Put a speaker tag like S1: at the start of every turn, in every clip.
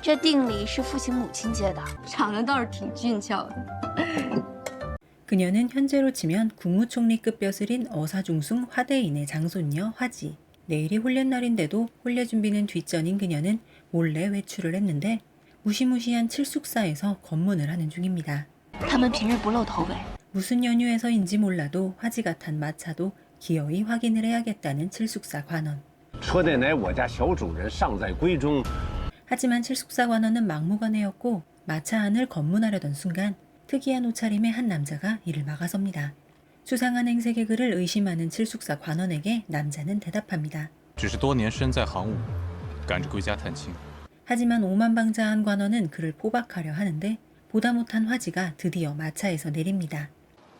S1: 这定理是父亲母亲接的。
S2: 长得倒是挺俊俏的。
S3: 그녀는 현재로 치면 국무총리급 벼슬인 어사중숭 화대인의 장손녀 화지. 내일이 훈련 날인데도 훈련 준비는 뒷전인 그녀는 몰래 외출을 했는데 무시무시한 칠숙사에서 검문을 하는 중입니다.
S1: 他们平日不露头尾，
S3: 무슨 연유에서인지 몰라도 화지가 탄 마차도 기어이 확인을 해야겠다는 칠숙사 관원.
S4: 车内乃我家小主人尚在闺中，
S3: 하지만 칠숙사 관원은 막무가내였고 마차 안을 검문하려던 순간 특이한 옷차림의 한 남자가 이를 막아섭니다. 수상한 행세 개그를 의심하는 칠숙사 관원에게 남자는 대답합니다.
S5: 只是多年身在行伍，赶着归家探亲。
S3: 하지만 오만방자한 관원은 그를 포박하려 하는데 보다 못한 화지가 드디어 마차에서 내립니다.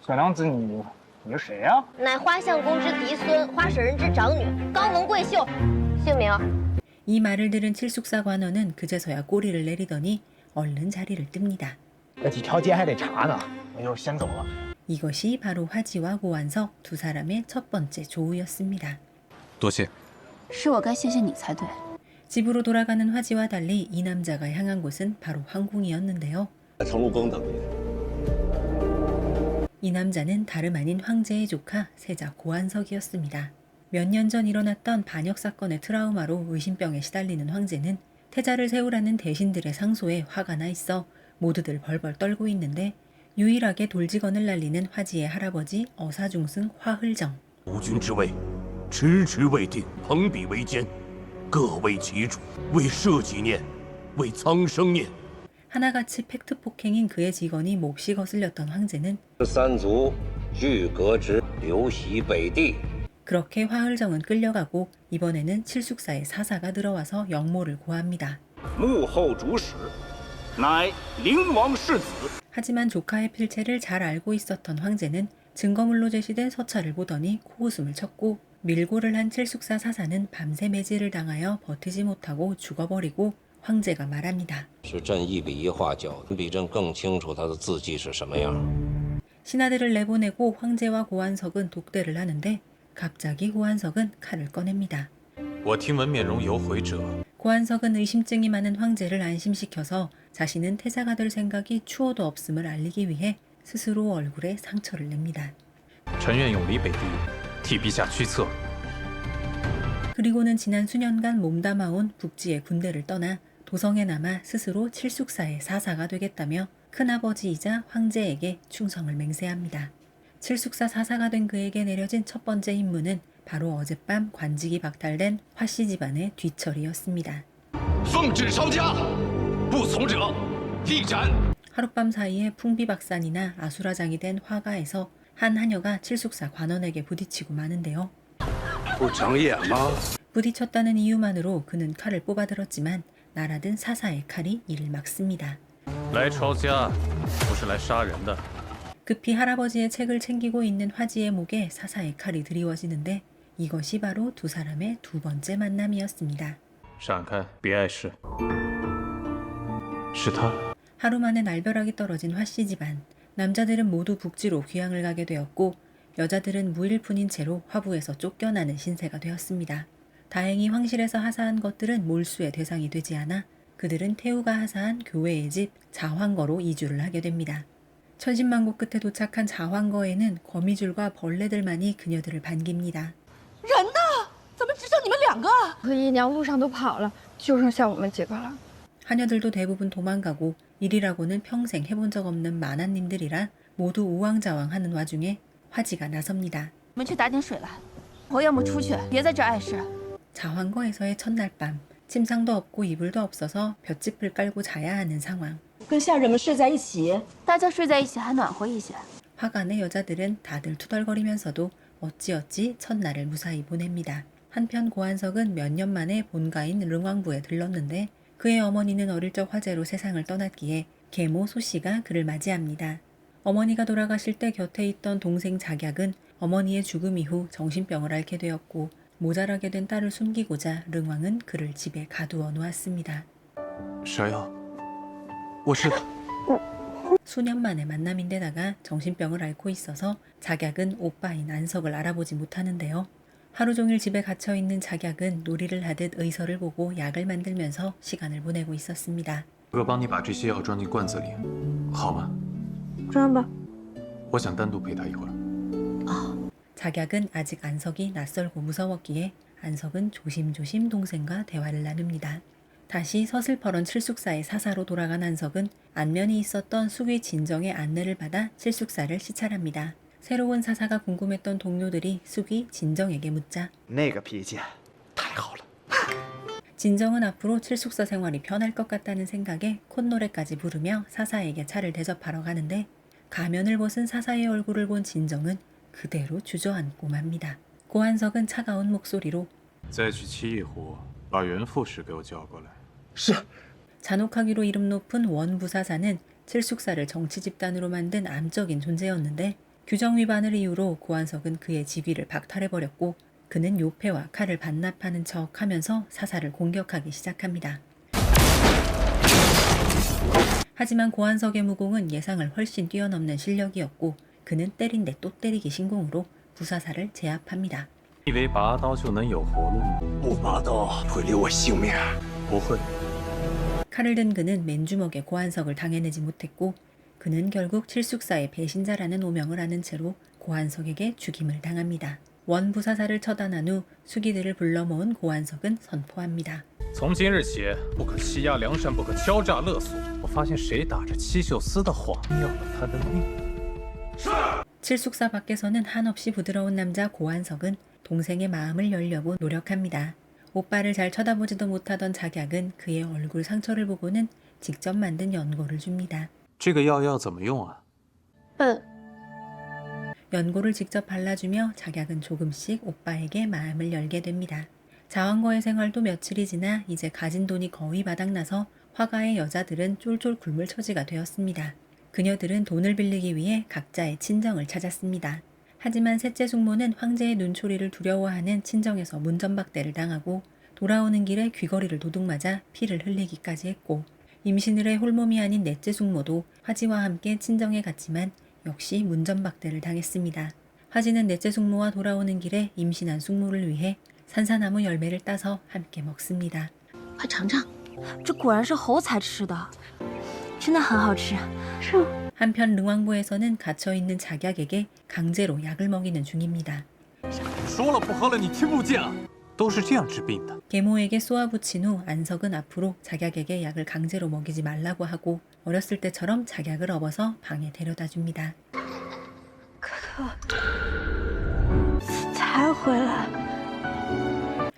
S6: 小娘子你，你是谁呀、
S7: 乃花相公之嫡孙，花舍人之长女，高能贵秀，姓名。
S3: 이 말을 들은 칠숙사 관원은 그제서야 꼬리를 내리더니 얼른 자리를 뜹니다.
S6: 这几条街还得查呢，我就先走了。
S3: 이것이 바로 화지와 고완석 두 사람의 첫 번째 조우였습니다.
S5: 多谢。
S1: 是我该谢谢你才对。
S3: 집으로 돌아가는 화지와 달리 이 남자가 향한 곳은 바로 황궁이었는데요.
S4: 成陆宫等你。
S3: 이 남자는 다름 아닌 황제의 조카 세자 고한석이었습니다. 몇 년 전 일어났던 반역 사건의 트라우마로 의심병에 시달리는 황제는 태자를 세우라는 대신들의 상소에 화가 나 있어 모두들 벌벌 떨고 있는데 유일하게 돌직언을 날리는 화지의 할아버지 어사중승 화흘정.
S8: 吴君之位，迟迟未定，朋比为奸，各为其主，为社稷念，为苍生念。
S3: 하나같이 팩트 폭행인 그의 직언이 몹시 거슬렸던 황제는
S9: 三族俱革之，流徙北地。
S3: 그렇게 화을정은 끌려가고 이번에는 칠숙사의 사사가 들어와서 영모를 고합니다. 하지만 조카의 필체를 잘 알고 있었던 황제는 증거물로 제시된 서찰을 보더니 코웃음을 쳤고 밀고를 한 칠숙사 사사는 밤새 매질을 당하여 버티지 못하고 죽어버리고 황제가 말합니다. 신하들을 내보내고 황제와 고완석은 독대를 하는데 갑자기 고한석은 칼을 꺼냅니다. 고한석은 의심증이 많은 황제를 안심시켜서 자신은 태사가 될 생각이 추호도 없음을 알리기 위해 스스로 얼굴에 상처를 냅니다. 그리고는 지난 수년간 몸담아온 북지의 군대를 떠나 도성에 남아 스스로 칠숙사의 사사가 되겠다며 큰아버지이자 황제에게 충성을 맹세합니다. 칠숙사 사사가 된 그에게 내려진 첫 번째 임무는 바로 어젯밤 관직이 박탈된 화씨 집안의 뒤처리였습니다.
S8: 奉旨抄家，不从者一斩。
S3: 하룻밤 사이에 풍비박산이나 아수라장이 된 화가에서 한 하녀가 칠숙사 관원에게 부딪히고 마는데요.
S8: 不长眼吗？
S3: 부딪혔다는 이유만으로 그는 칼을 뽑아들었지만 날아든 사사의 칼이 이를 막습니다.
S5: 来抄家，不是来杀人的。
S3: 급히 할아버지의 책을 챙기고 있는 화지의 목에 사사의 칼이 드리워지는데 이것이 바로 두 사람의 두 번째 만남이었습니다. 하루 만에 날벼락이 떨어진 화씨 집안. 남자들은 모두 북지로 귀향을 가게 되었고 여자들은 무일푼인 채로 화부에서 쫓겨나는 신세가 되었습니다. 다행히 황실에서 하사한 것들은 몰수의 대상이 되지 않아 그들은 태우가 하사한 교회의 집 자황거로 이주를 하게 됩니다. 천신만고 끝에 도착한 자황거에는 거미줄과 벌레들만이 그녀들을 반깁니다.
S1: 人呢？怎么只剩你们两个？
S2: 和姨娘路上都跑了，就剩下我们几个了。
S3: 하녀들도 대부분 도망가고 일이라고는 평생 해본 적 없는 만화님들이라 모두 우왕좌왕하는 와중에 화지가 나섭니다.
S1: 你们去打点水来，我要么出去，别在这儿碍事。
S3: 자황거에서의 첫날 밤 침상도 없고 이불도 없어서 볏짚을 깔고 자야 하는 상황.
S10: 跟下人们睡在一起，
S1: 大家睡在一起还暖和一些。
S3: 화간의 여자들은 다들 투덜거리면서도 어찌어찌 첫날을 무사히 보냅니다. 한편 고한석은 몇 년 만에 본가인 릉왕부에 들렀는데 그의 어머니는 어릴 적 화재로 세상을 떠났기에 계모 소씨가 그를 맞이합니다. 어머니가 돌아가실 때 곁에 있던 동생 작약은 어머니의 죽음 이후 정신병을 앓게 되었고 모자라게 된 딸을 숨기고자 릉왕은 그를 집에 가두어 놓았습니다.
S5: 蛇妖， 我是。
S3: 수년 만의 만남인데다가 정신병을 앓고 있어서 작약은 오빠인 안석을 알아보지 못하는데요. 하루 종일 집에 갇혀 있는 작약은 놀이를 하듯 의서를 보고 약을 만들면서 시간을 보내고 있었습니다.
S5: 哥帮你把这些药装进罐子里，好吗？
S2: 装吧。
S5: 我想单独陪他一会儿。
S3: 작약은 아직 안석이 낯설고 무서웠기에 안석은 조심조심 동생과 대화를 나눕니다. 다시 서슬퍼런 칠숙사의 사사로 돌아간 안석은 안면이 있었던 숙의 진정의 안내를 받아 칠숙사를 시찰합니다. 새로운 사사가 궁금했던 동료들이 숙이 진정에게 묻자
S6: 那个脾气太好了。
S3: 진정은 앞으로 칠숙사 생활이 편할 것 같다는 생각에 콧노래까지 부르며 사사에게 차를 대접하러 가는데 가면을 벗은 사사의 얼굴을 본 진정은 그대로 주저앉고 맙니다. 고한석은 차가운 목소리로
S5: 再去七义湖，把袁副使给我叫过来。
S6: 是。
S3: 잔혹하기로 이름 높은 원부사사는 칠숙사를 정치 집단으로 만든 암적인 존재였는데 규정 위반을 이유로 고한석은 그의 직위를 박탈해버렸고 그는 요패와 칼을 반납하는 척하면서 사사를 공격하기 시작합니다. 하지만 고한석의 무공은 예상을 훨씬 뛰어넘는 실력이었고 그는 때린 데 또 때리기 신공으로 부사사를 제압합니다.
S5: 以为拔刀就能有活路吗？
S8: 不拔刀会留我性命。
S5: 不会。
S3: 칼을 든 그는 맨주먹에 고한석을 당해내지 못했고 그는 결국 칠숙사의 배신자라는 오명을 아는 채로 고한석에게 죽임을 당합니다. 원부사사를 처단한 후 수기들을 불러 모은 고한석은 선포합니다.
S5: 从今日起，不可欺压梁山，不可敲诈勒索。我发现谁打着七秀司的谎，要了他的命。
S3: 칠숙사 밖에서는 한없이 부드러운 남자 고한석은 동생의 마음을 열려고 노력합니다. 오빠를 잘 쳐다보지도 못하던 작약은 그의 얼굴 상처를 보고는 직접 만든 연고를 줍니다.
S5: 这个药要怎么用啊？
S2: 笨，
S3: 연고를 직접 발라주며 작약은 조금씩 오빠에게 마음을 열게 됩니다. 자원거의 생활도 며칠이 지나 이제 가진 돈이 거의 바닥나서 화가의 여자들은 쫄쫄 굶을 처지가 되었습니다. 그녀들은 돈을 빌리기 위해 각자의 친정을 찾았습니다. 하지만 셋째 숙모는 황제의 눈초리를 두려워하는 친정에서 문전박대를 당하고 돌아오는 길에 귀걸이를 도둑맞아 피를 흘리기까지 했고 임신을 해 홀몸이 아닌 넷째 숙모도 화지와 함께 친정에 갔지만 역시 문전박대를 당했습니다. 화지는 넷째 숙모와 돌아오는 길에 임신한 숙모를 위해 산사나무 열매를 따서 함께 먹습니다.
S1: 快尝尝，这果然是猴才吃的，真的很好吃。
S3: 한편 능왕부에서는 갇혀 있는 작약에게 강제로 약을 먹이는 중입니다. 계모에게 쏘아붙인 후 안석은 앞으로 작약에게 약을 강제로 먹이지 말라고 하고 어렸을 때처럼 작약을 업어서 방에 데려다 줍니다.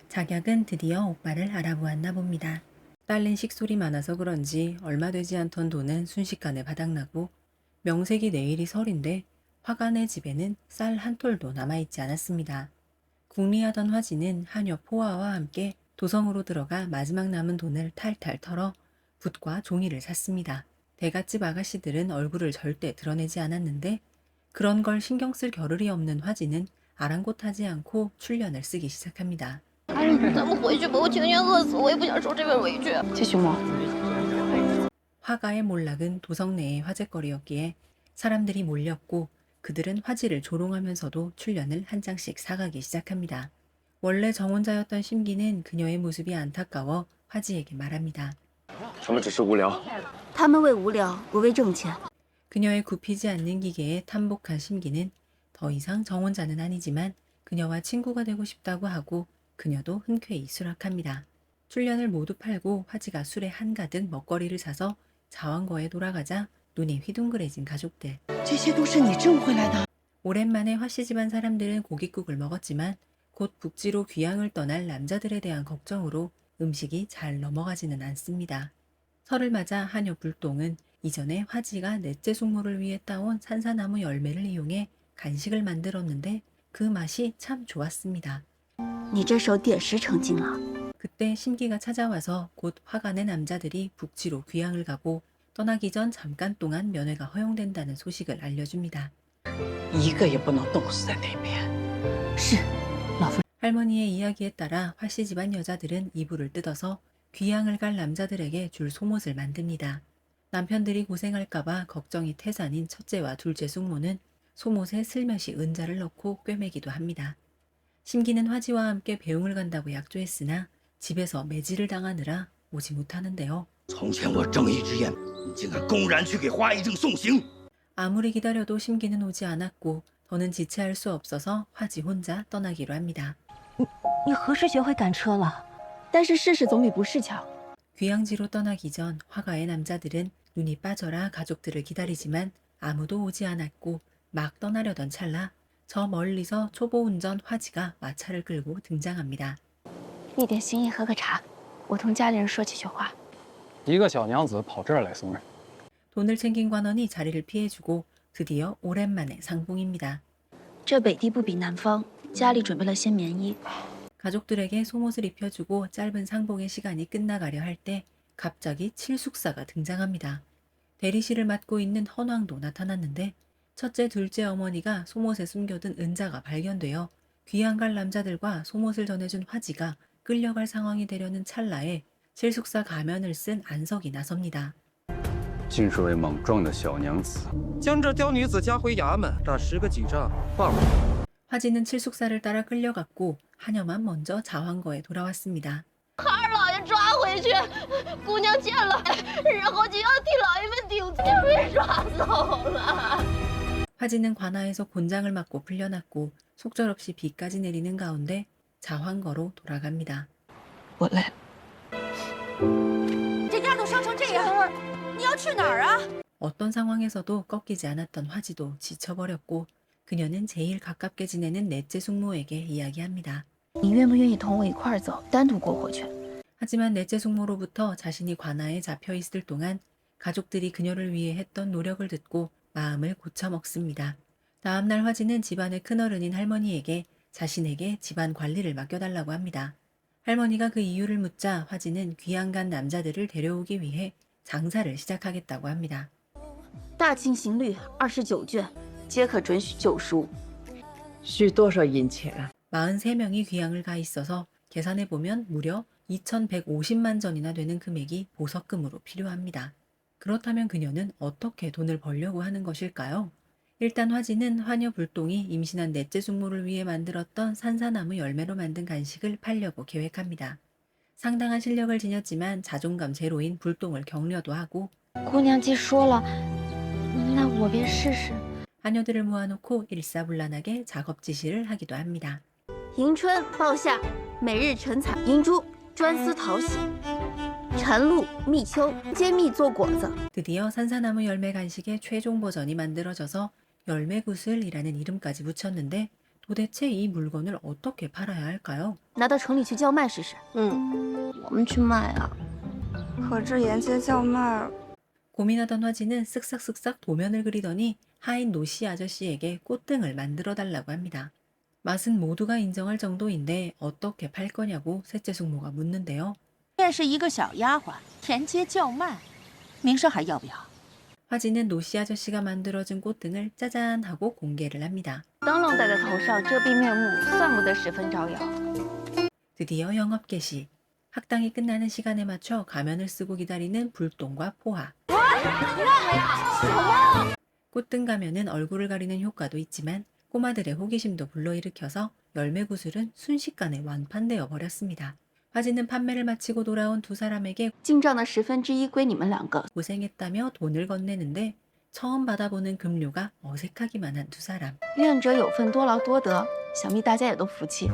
S3: 작약은 드디어 오빠를 알아보았나 봅니다. 딸린 식솔이 많아서 그런지 얼마 되지 않던 돈은 순식간에 바닥나고 명색이 내일이 설인데 화간의 집에는 쌀 한 톨도 남아있지 않았습니다. 궁리하던 화지는 한여 포화와 함께 도성으로 들어가 마지막 남은 돈을 탈탈 털어 붓과 종이를 샀습니다. 대갓집 아가씨들은 얼굴을 절대 드러내지 않았는데 그런 걸 신경 쓸 겨를이 없는 화지는 아랑곳하지 않고 출연을 쓰기 시작합니다.
S7: 咱们回去吧，我情愿饿死，我也不想受这份委屈。
S10: 继续摸。
S3: 화가의 몰락은 도성 내의 화제거리였기에 사람들이 몰렸고 그들은 화지를 조롱하면서도 출연을 한 장씩 사가기 시작합니다. 원래 정혼자였던 심기는 그녀의 모습이 안타까워 화지에게 말합니다.
S4: 他们只是无聊。
S1: 他们为无聊，我为挣钱。
S3: 그녀의 굽히지 않는 기계에 탐복한 심기는 더 이상 정혼자는 아니지만 그녀와 친구가 되고 싶다고 하고 그녀도 흔쾌히 수락합니다. 출연을 모두 팔고 화지가 술에 한가득 먹거리를 사서 자왕거에 돌아가자 눈이 휘둥그레진 가족들.
S10: 这些都是你挣回来的。
S3: 오랜만에 화씨 집안 사람들은 고깃국을 먹었지만 곧 북지로 귀향을 떠날 남자들에 대한 걱정으로 음식이 잘 넘어가지는 않습니다. 설을 맞아 한여 불똥은 이전에 화지가 넷째 숙모를 위해 따온 산사나무 열매를 이용해 간식을 만들었는데 그 맛이 참 좋았습니다.
S1: 你这手点石成金了。
S3: 그때 신기가 찾아와서 곧 화간의 남자들이 북지로 귀향을 가고 떠나기 전 잠깐 동안 면회가 허용된다는 소식을 알려줍니다.
S10: 一个也不能冻死在那边。
S1: 是，老夫
S3: 할머니의 이야기에 따라 화씨 집안 여자들은 이불을 뜯어서 귀향을 갈 남자들에게 줄 속옷을 만듭니다. 남편들이 고생할까봐 걱정이 태산인 첫째와 둘째 숙모는 속옷에 슬며시 은자를 넣고 꿰매기도 합니다. 심기는 화지와 함께 배웅을 간다고 약조했으나 집에서 매질을 당하느라 오지 못하는데요.
S8: 从前我正义之眼，你竟敢公然去给花一正送行！
S3: 아무리 기다려도 심기는 오지 않았고 더는 지체할 수 없어서 화지 혼자 떠나기로 합니다.
S1: 你何时学会赶车了？
S2: 但是试试总比不试强。
S3: 귀향지로 떠나기 전 화가의 남자들은 눈이 빠져라 가족들을 기다리지만 아무도 오지 않았고 막 떠나려던 찰나 저 멀리서 초보 운전 화지가 마차를 끌고 등장합니다.
S2: 一点心意，喝个茶。我同家里人说几句话。
S5: 一个小娘子跑这儿来送人，
S3: 돈을 챙긴 관원이 자리를 피해주고 드디어 오랜만에 상봉입니다.
S1: 这北地不比南方，家里准备了些棉衣。
S3: 가족들에게 속옷을 입혀주고 짧은 상봉의 시간이 끝나가려 할 때 갑자기 칠숙사가 등장합니다. 대리실을 맡고 있는 헌왕도 나타났는데 첫째, 둘째 어머니가 속옷에 숨겨둔 은자가 발견되어 귀향갈 남자들과 속옷을 전해준 화지가 끌려갈 상황이 되려는 찰나에 칠숙사 가면을 쓴 안석이 나섭니다.
S5: 竟是位莽撞的小娘子。
S6: 将这刁女子押回衙门，打十个几仗，放了。
S3: 화지는 칠숙사를 따라 끌려갔고 한여만 먼저 자황거에 돌아왔습니다.
S7: 二老爷抓回去，姑娘见了，然后就要替老爷们顶罪，被抓走了。
S3: 화지는 관아에서 곤장을 맞고 풀려났고 속절없이 비까지 내리는 가운데 자황거로 돌아갑니다.
S10: 我来了。
S1: 这丫头伤成这样，你要去哪儿啊？
S3: 어떤 상황에서도 꺾이지 않았던 화지도 지쳐버렸고 그녀는 제일 가깝게 지내는 넷째 숙모에게 이야기합니다.
S1: 你愿不愿意同我一块儿走，单独过火去？
S3: 하지만 넷째 숙모로부터 자신이 관아에 잡혀 있을 동안 가족들이 그녀를 위해 했던 노력을 듣고 마음을 고쳐먹습니다. 다음날 화지는 집안의 큰어른인 할머니에게 자신에게 집안 관리를 맡겨달라고 합니다. 할머니가 그 이유를 묻자 화지는 귀양 간 남자들을 데려오기 위해 장사를 시작하겠다고 합니다.
S1: 大清刑律二十九卷，皆可准许救赎。
S10: 需多少银钱？
S3: 43명이 귀향을 가 있어서 계산해 보면 무려 2,150만 전이나 되는 금액이 보석금으로 필요합니다. 그렇다면 그녀는 어떻게 돈을 벌려고 하는 것일까요? 일단 화지는 화녀 불똥이 임신한 넷째 숙모를 위해 만들었던 산사나무 열매로 만든 간식을 팔려고 계획합니다. 상당한 실력을 지녔지만 자존감 제로인 불똥을 격려도 하고
S1: 姑娘既说了，那我便试试。
S3: 하녀들을 모아놓고 일사불란하게 작업 지시를 하기도 합니다.
S1: 迎春报夏，每日晨采银珠，专司讨喜。晨露、蜜秋煎蜜做果子。
S3: 드디어 산사나무 열매 간식의 최종 버전이 만들어져서 열매구슬이라는 이름까지 붙였는데 도대체 이 물건을 어떻게 팔아야 할까요?
S1: 拿到城里去叫卖试试。
S2: 嗯，我们去卖啊。可这沿街叫卖，
S3: 고민하던 화지는 쓱싹쓱싹 도면을 그리더니 하인 노씨 아저씨에게 꽃등을 만들어 달라고 합니다. 맛은 모두가 인정할 정도인데 어떻게 팔 거냐고 셋째 숙모가 묻는데요.
S11: 便是一个小丫鬟，沿街叫卖，名声还要不要？
S3: 화진은 노씨 아저씨가 만들어준 꽃등을 짜잔 하고 공개를 합니다. 드디어 영업 개시. 학당이 끝나는 시간에 맞춰 가면을 쓰고 기다리는 불똥과 포화. 꽃등 가면은 얼굴을 가리는 효과도 있지만 꼬마들의 호기심도 불러일으켜서 열매 구슬은 순식간에 완판되어 버렸습니다. 화지는 판매를 마치고 돌아온 두 사람에게
S1: 进账的十分之一归你们两个。
S3: 고생했다며 돈을 건네는데 처음 받아보는 급료가 어색하기만 한 두 사람.
S1: 愿者有份，多劳多得，想必大家也都服气。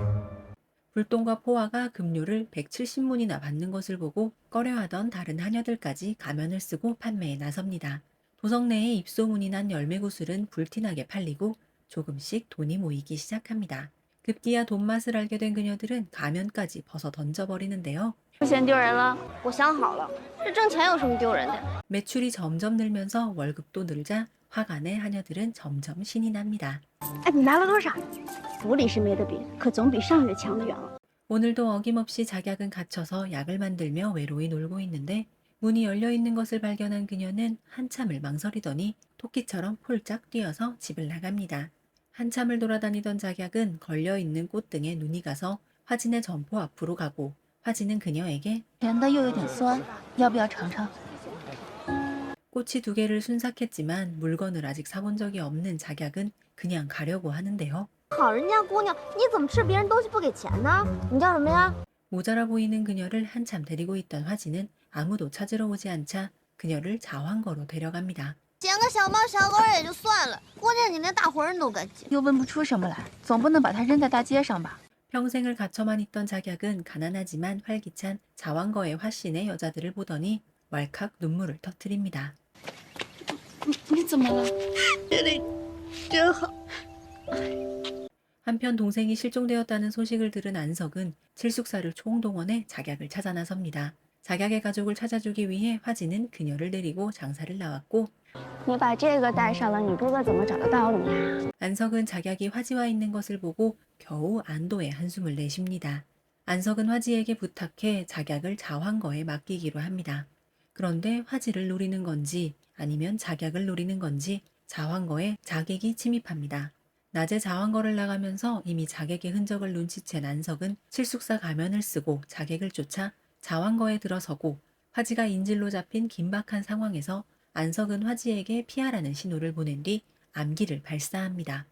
S3: 불똥과 포화가 급료를 170문이나 받는 것을 보고 꺼려하던 다른 하녀들까지 가면을 쓰고 판매에 나섭니다. 도성 내에 입소문이 난 열매구슬은 불티나게 팔리고 조금씩 돈이 모이기 시작합니다. 급기야 돈 맛을 알게 된 그녀들은 가면까지 벗어 던져버리는데요.
S2: 不嫌丢人了？
S7: 我想好了，这挣钱有什么丢人的？
S3: 매출이 점점 늘면서 월급도 늘자 화가 내 하녀들은 점점 신이 납니다.
S2: 哎，你拿了多少？府里是没得比，可总比上月强得远了。
S3: 오늘도 어김없이 작약은 갇혀서 약을 만들며 외로이 놀고 있는데 문이 열려 있는 것을 발견한 그녀는 한참을 망설이더니 토끼처럼 폴짝 뛰어서 집을 나갑니다. 한참을 돌아다니던 작약은 걸려 있는 꽃등에 눈이 가서 화진의 점포 앞으로 가고 화진은 그녀에게
S1: 甜的又有点酸，要不要尝尝？
S3: 꽃이 두 개를 순삭했지만 물건을 아직 사본 적이 없는 작약은 그냥 가려고 하는데요.
S7: 好人家姑娘，你怎么吃别人东西不给钱呢？你叫什么呀？
S3: 모자라 보이는 그녀를 한참 데리고 있던 화지는 아무도 찾으러 오지 않자 그녀를 자황거로 데려갑니다.
S7: 捡个小猫小狗也就算了，关键你连大活人都敢捡。
S11: 又问不出什么来，总不能把它扔在大街上吧？
S3: 평생을 갇혀만 있던 작약은 가난하지만 활기찬 자왕거의 화신의 여자들을 보더니 왈칵 눈물을 터뜨립니다.
S11: 你怎么了？
S7: 真好。
S3: 한편 동생이 실종되었다는 소식을 들은 안석은 칠숙사를 총동원해 작약을 찾아 나섭니다. 작약의 가족을 찾아주기 위해 화지는 그녀를 데리고 장사를 나왔고
S2: 你把这个带上了，你哥哥怎么找得到你啊？
S3: 안석은 작약이 화지와 있는 것을 보고 겨우 안도의 한숨을 내쉽니다. 안석은 화지에게 부탁해 작약을 자황거에 맡기기로 합니다. 그런데 화지를 노리는 건지 아니면 작약을 노리는 건지 자황거에 자객이 침입합니다. 낮에 자황거를 나가면서 이미 자객의 흔적을 눈치챈 안석은 칠숙사 가면을 쓰고 자객을 쫓아 자황거에 들어서고 화지가 인질로 잡힌 긴박한 상황에서 안석은 화지에게 피하라는 신호를 보낸 뒤 암기를 발사합니다.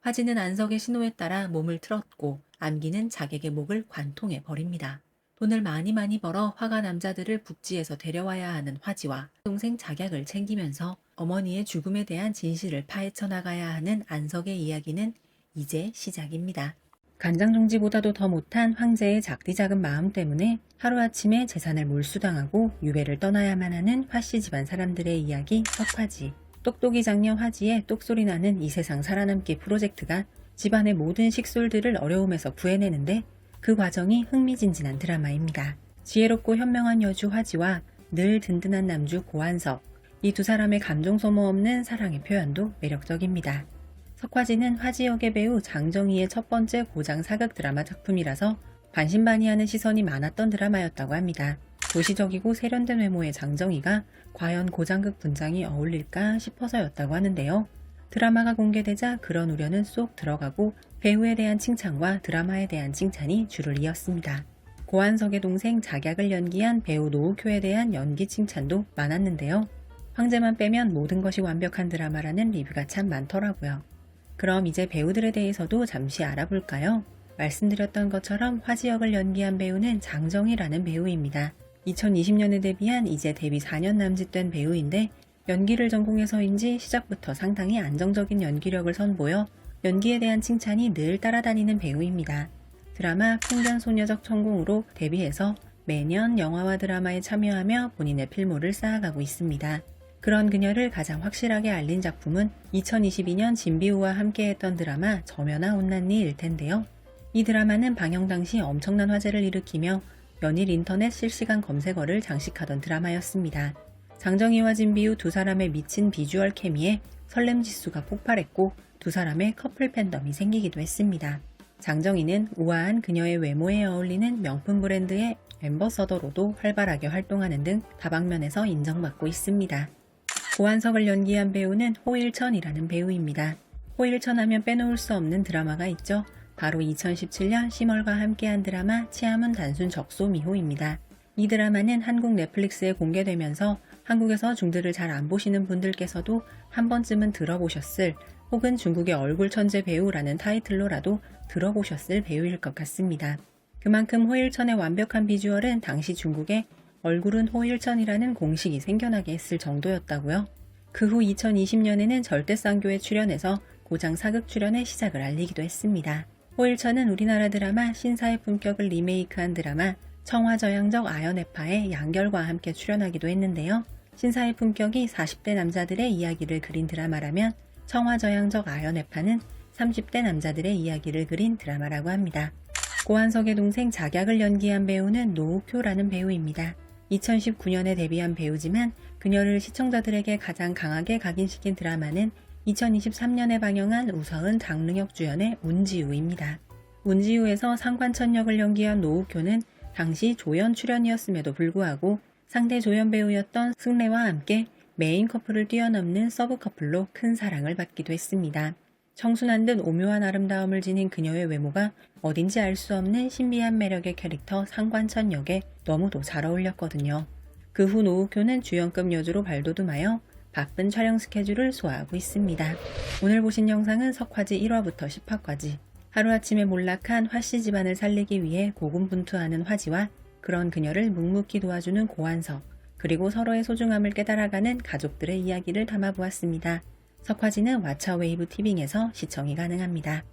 S3: 화지는 안석의 신호에 따라 몸을 틀었고 암기는 자객의 목을 관통해 버립니다. 돈을 많이 많이 벌어 화가 남자들을 북지에서 데려와야 하는 화지와 동생 작약을 챙기면서 어머니의 죽음에 대한 진실을 파헤쳐 나가야 하는 안석의 이야기는 이제 시작입니다. 간장종지보다도 더 못한 황제의 작디 작은 마음 때문에 하루아침에 재산을 몰수당하고 유배를 떠나야만 하는 화씨 집안 사람들의 이야기 석화지. 똑똑이 장녀 화지의 똑소리 나는 이 세상 살아남기 프로젝트가 집안의 모든 식솔들을 어려움에서 구해내는데 그 과정이 흥미진진한 드라마입니다. 지혜롭고 현명한 여주 화지와 늘 든든한 남주 고한석. 이 두 사람의 감정 소모 없는 사랑의 표현도 매력적입니다. 석화지는 화지 역의 배우 장정희의 첫 번째 고장 사극 드라마 작품이라서 반신반의하는 시선이 많았던 드라마였다고 합니다. 도시적이고 세련된 외모의 장정희가 과연 고장극 분장이 어울릴까 싶어서였다고 하는데요. 드라마가 공개되자 그런 우려는 쏙 들어가고 배우에 대한 칭찬과 드라마에 대한 칭찬이 줄을 이었습니다. 고한석의 동생 작약을 연기한 배우 노우효에 대한 연기 칭찬도 많았는데요. 황제만 빼면 모든 것이 완벽한 드라마라는 리뷰가 참 많더라고요. 그럼 이제 배우들에 대해서도 잠시 알아볼까요? 말씀드렸던 것처럼 화지역을 연기한 배우는 장정희라는 배우입니다. 2020년에 데뷔한 이제 데뷔 4년 남짓 된 배우인데 연기를 전공해서인지 시작부터 상당히 안정적인 연기력을 선보여 연기에 대한 칭찬이 늘 따라다니는 배우입니다. 드라마 풍견소녀적 천공으로 데뷔해서 매년 영화와 드라마에 참여하며 본인의 필모를 쌓아가고 있습니다. 그런 그녀를 가장 확실하게 알린 작품은 2022년 진비우와 함께했던 드라마 저면아 온난니일 텐데요. 이 드라마는 방영 당시 엄청난 화제를 일으키며 연일 인터넷 실시간 검색어를 장식하던 드라마였습니다. 장정희와 진비우 두 사람의 미친 비주얼 케미에 설렘 지수가 폭발했고 두 사람의 커플 팬덤이 생기기도 했습니다. 장정희는 우아한 그녀의 외모에 어울리는 명품 브랜드의 엠버서더로도 활발하게 활동하는 등 다방면에서 인정받고 있습니다. 고한석을 연기한 배우는 호일천이라는 배우입니다. 호일천 하면 빼놓을 수 없는 드라마가 있죠. 바로 2017년 심월과 함께한 드라마 치아문 단순 적소미호입니다. 이 드라마는 한국 넷플릭스에 공개되면서 한국에서 중들을 잘 안 보시는 분들께서도 한 번쯤은 들어보셨을 혹은 중국의 얼굴 천재 배우라는 타이틀로라도 들어보셨을 배우일 것 같습니다. 그만큼 호일천의 완벽한 비주얼은 당시 중국에 얼굴은 호일천이라는 공식이 생겨나게 했을 정도였다고요. 그 후 2020년에는 절대쌍교에 출연해서 고장 사극 출연의 시작을 알리기도 했습니다. 호일천은 우리나라 드라마 신사의 품격을 리메이크한 드라마 청화저양적 아연해파의 양결과 함께 출연하기도 했는데요. 신사의 품격이 40대 남자들의 이야기를 그린 드라마라면 청화저양적 아연해파는 30대 남자들의 이야기를 그린 드라마라고 합니다. 고한석의 동생 작약을 연기한 배우는 노우효라는 배우입니다. 2019년에 데뷔한 배우지만 그녀를 시청자들에게 가장 강하게 각인시킨 드라마는 2023년에 방영한 우서은 장릉혁 주연의 운지우입니다. 운지우에서 상관천 역을 연기한 노우효는 당시 조연 출연이었음에도 불구하고 상대 조연 배우였던 승래와 함께 메인 커플을 뛰어넘는 서브 커플로 큰 사랑을 받기도 했습니다. 청순한 듯 오묘한 아름다움을 지닌 그녀의 외모가 어딘지 알 수 없는 신비한 매력의 캐릭터 상관천 역에 너무도 잘 어울렸거든요. 그 후 노우효는 주연급 여주로 발돋움하여 바쁜 촬영 스케줄을 소화하고 있습니다. 오늘 보신 영상은 석화지 1화부터 10화까지 하루아침에 몰락한 화씨 집안을 살리기 위해 고군분투하는 화지와 그런 그녀를 묵묵히 도와주는 고한석, 그리고 서로의 소중함을 깨달아가는 가족들의 이야기를 담아보았습니다. 석화지는 왓챠 웨이브 티빙에서 시청이 가능합니다.